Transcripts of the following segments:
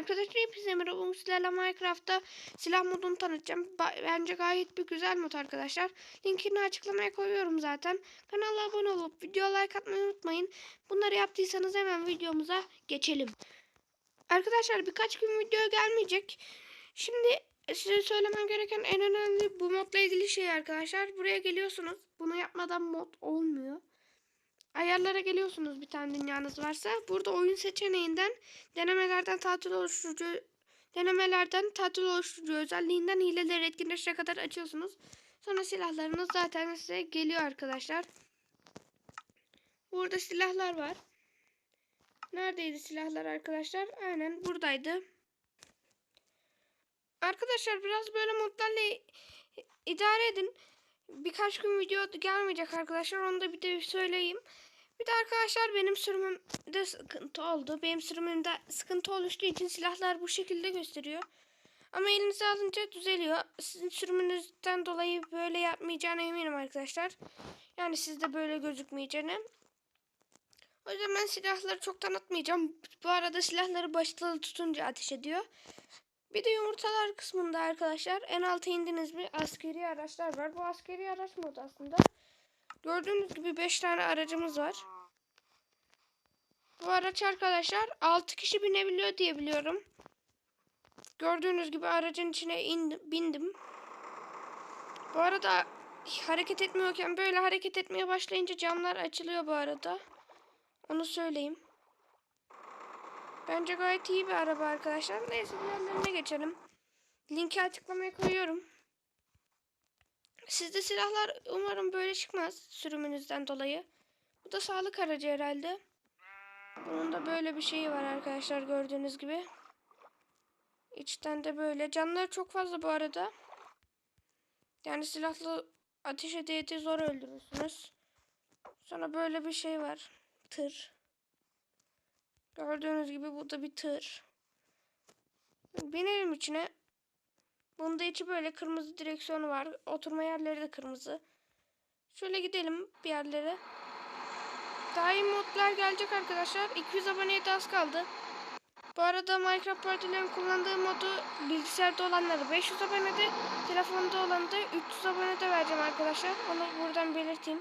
Arkadaşlar hepinize merhaba. Sizlerle Minecraft'ta silah modunu tanıtacağım. Bence gayet bir güzel mod arkadaşlar. Linkini açıklamaya koyuyorum zaten. Kanala abone olup video like atmayı unutmayın. Bunları yaptıysanız hemen videomuza geçelim. Arkadaşlar birkaç gün video gelmeyecek. Şimdi size söylemem gereken en önemli bu modla ilgili şey arkadaşlar. Buraya geliyorsunuz. Bunu yapmadan mod olmuyor. Ayarlara geliyorsunuz bir tane dünyanız varsa. Burada oyun seçeneğinden denemelerden tatil oluşturucu denemelerden tatil oluşturucu özelliğinden hileleri etkinleşene kadar açıyorsunuz. Sonra silahlarınız zaten size geliyor arkadaşlar. Burada silahlar var. Neredeydi silahlar arkadaşlar? Aynen buradaydı. Arkadaşlar biraz böyle modlarla idare edin. Birkaç gün video gelmeyecek arkadaşlar. Onu da bir de söyleyeyim. Bir de arkadaşlar benim sürümümde sıkıntı oldu. Benim sürümümde sıkıntı oluştuğu için silahlar bu şekilde gösteriyor. Ama elinize alınca düzeliyor. Sizin sürümünüzden dolayı böyle yapmayacağına eminim arkadaşlar. Yani sizde böyle gözükmeyeceğine. O yüzden ben silahları çok tanıtmayacağım. Bu arada silahları başlığı tutunca ateş ediyor. Bir de yumurtalar kısmında arkadaşlar en alta indiniz mi askeri araçlar var. Bu askeri araç modu aslında. Gördüğünüz gibi 5 tane aracımız var. Bu araç arkadaşlar 6 kişi binebiliyor diye biliyorum. Gördüğünüz gibi aracın içine indim, bindim. Bu arada hareket etmiyorken böyle hareket etmeye başlayınca camlar açılıyor bu arada. Onu söyleyeyim. Bence gayet iyi bir araba arkadaşlar. Neyse diğerlerine geçelim. Linki açıklamaya koyuyorum. Sizde silahlar umarım böyle çıkmaz sürümünüzden dolayı. Bu da sağlık aracı herhalde. Bunun da böyle bir şeyi var arkadaşlar gördüğünüz gibi. İçten de böyle. Canları çok fazla bu arada. Yani silahlı ateş ede zor öldürürsünüz. Sonra böyle bir şey var. Tır. Gördüğünüz gibi bu da bir tır. Binelim içine. Bunda içi böyle kırmızı direksiyonu var. Oturma yerleri de kırmızı. Şöyle gidelim bir yerlere. Daha iyi modlar gelecek arkadaşlar. 200 aboneye de az kaldı. Bu arada Minecraft partilerin kullandığı modu bilgisayarda olanları 500 abonede, telefonda olanı da 300 abonede vereceğim arkadaşlar. Onu buradan belirteyim.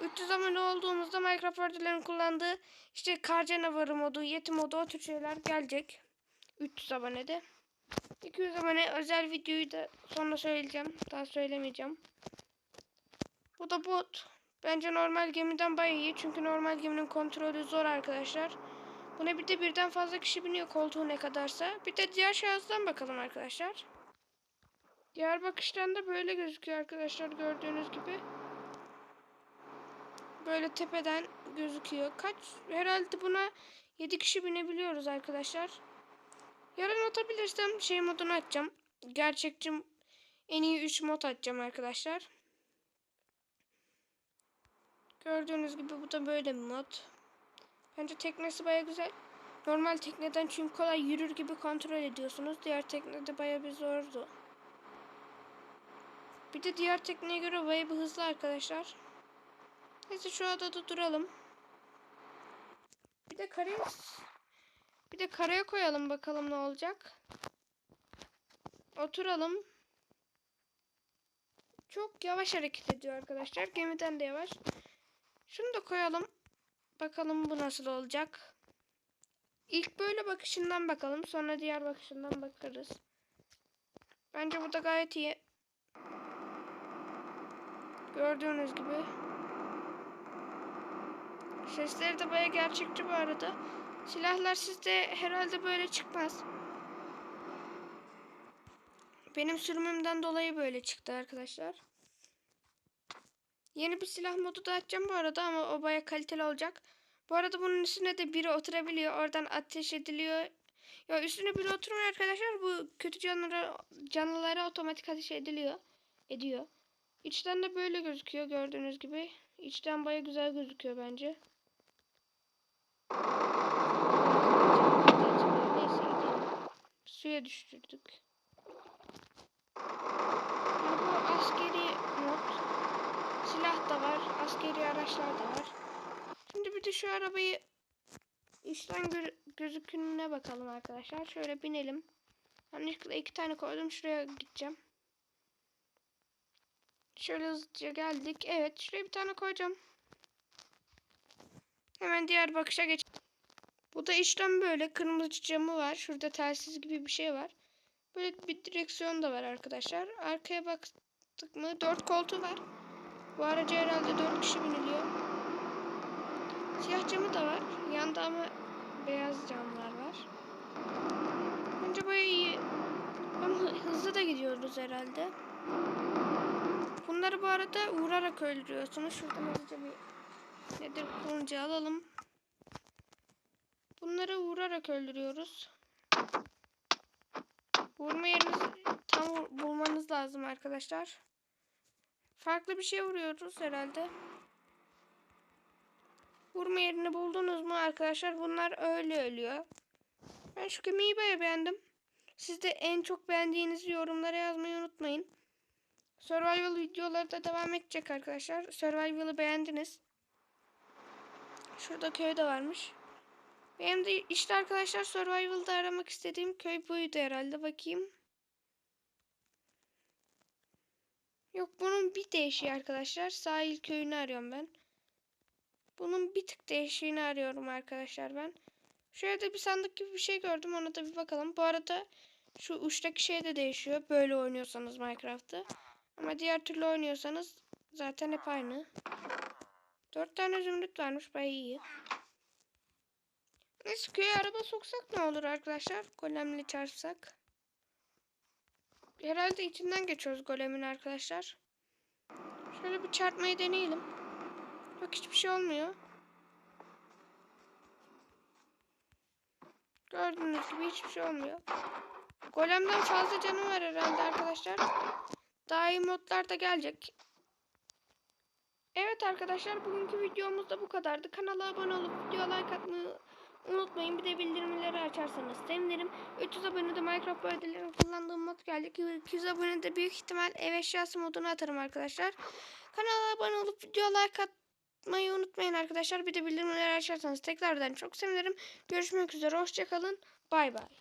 300 abone olduğumuzda Minecraft partilerin kullandığı işte kar canavarı modu, yeti modu o tür şeyler gelecek. 300 abonede. 200 abone özel videoyu da sonra söyleyeceğim. Daha söylemeyeceğim. Bu da bot. Bence normal gemiden bayağı iyi. Çünkü normal geminin kontrolü zor arkadaşlar. Buna bir de birden fazla kişi biniyor koltuğu ne kadarsa. Bir de diğer şahıstan bakalım arkadaşlar. Diğer bakıştan da böyle gözüküyor arkadaşlar gördüğünüz gibi. Böyle tepeden gözüküyor. Kaç? Herhalde buna 7 kişi binebiliyoruz arkadaşlar. Yarın atabilirsem şey modunu açacağım. Gerçekçi en iyi 3 mod açacağım arkadaşlar. Gördüğünüz gibi bu da böyle bir mod. Bence teknesi baya güzel. Normal tekneden çünkü kolay yürür gibi kontrol ediyorsunuz. Diğer teknede baya bir zordu. Bir de diğer tekneye göre baya bir hızlı arkadaşlar. Neyse şu adada duralım. Bir de karaya bir de karaya koyalım bakalım ne olacak. Oturalım. Çok yavaş hareket ediyor arkadaşlar. Gemiden de yavaş. Şunu da koyalım. Bakalım bu nasıl olacak. İlk böyle bakışından bakalım. Sonra diğer bakışından bakarız. Bence bu da gayet iyi. Gördüğünüz gibi. Sesleri de baya gerçekçi bu arada. Silahlar sizde herhalde böyle çıkmaz. Benim sürümümden dolayı böyle çıktı arkadaşlar. Yeni bir silah modu da açacağım bu arada ama o baya kaliteli olacak. Bu arada bunun üstüne de biri oturabiliyor. Oradan ateş ediliyor. Ya üstüne biri oturmuyor arkadaşlar. Bu kötü canlılara, canlılara otomatik ateş ediliyor. Ediyor. İçten de böyle gözüküyor gördüğünüz gibi. İçten baya güzel gözüküyor bence. Suya düşürdük. Yani bu askeri mod. Silah da var. Askeri araçlar da var. Şimdi bir de şu arabayı işten gö- gözükümüne bakalım arkadaşlar. Şöyle binelim. Yanlışlıkla iki tane koydum. Şuraya gideceğim. Şöyle hızlıca geldik. Evet şuraya bir tane koyacağım. Hemen diğer bakışa geç. Bu da işlem böyle. Kırmızı camı var. Şurada telsiz gibi bir şey var. Böyle bir direksiyon da var arkadaşlar. Arkaya baktık mı? Dört koltuğu var. Bu araca herhalde dört kişi biniliyor. Siyah camı da var. Yanda ama beyaz camlar var. Bence baya iyi. Hı- hızlı da gidiyoruz herhalde. Bunları bu arada vurarak öldürüyorsunuz. Şuradan hızlıca bir nedir kılıncı alalım. Bunları vurarak öldürüyoruz. Vurma yerinizi tam vur- bulmanız lazım arkadaşlar. Farklı bir şey vuruyoruz herhalde. Vurma yerini buldunuz mu arkadaşlar? Bunlar öyle ölüyor. Ben şu gemiyi baya beğendim. Siz de en çok beğendiğinizi yorumlara yazmayı unutmayın. Survival videoları da devam edecek arkadaşlar. Survival'ı beğendiniz. Şurada köy de varmış. Benim de işte arkadaşlar Survival'da aramak istediğim köy buydu herhalde. Bakayım. Yok bunun bir değişiği arkadaşlar. Sahil köyünü arıyorum ben. Bunun bir tık değişiğini arıyorum arkadaşlar ben. Şöyle bir sandık gibi bir şey gördüm. Ona da bir bakalım. Bu arada şu uçtaki şey de değişiyor. Böyle oynuyorsanız Minecraft'ı. Ama diğer türlü oynuyorsanız zaten hep aynı. Dört tane zümrüt varmış. Bayağı iyi. Neyse köye araba soksak ne olur arkadaşlar? Golemle çarpsak. Herhalde içinden geçiyoruz golemin arkadaşlar. Şöyle bir çarpmayı deneyelim. Bak hiçbir şey olmuyor. Gördüğünüz gibi hiçbir şey olmuyor. Golemden fazla canı var herhalde arkadaşlar. Daha iyi modlar da gelecek. Evet arkadaşlar bugünkü videomuz da bu kadardı. Kanala abone olup video like atmayı unutmayın. Bir de bildirimleri açarsanız sevinirim. 300 abonede Minecraft bölgelerinde kullandığım mod geldi. 200 abonede büyük ihtimal ev eşyası modunu atarım arkadaşlar. Kanala abone olup video like atmayı unutmayın arkadaşlar. Bir de bildirimleri açarsanız tekrardan çok sevinirim. Görüşmek üzere. Hoşçakalın. Bay bay.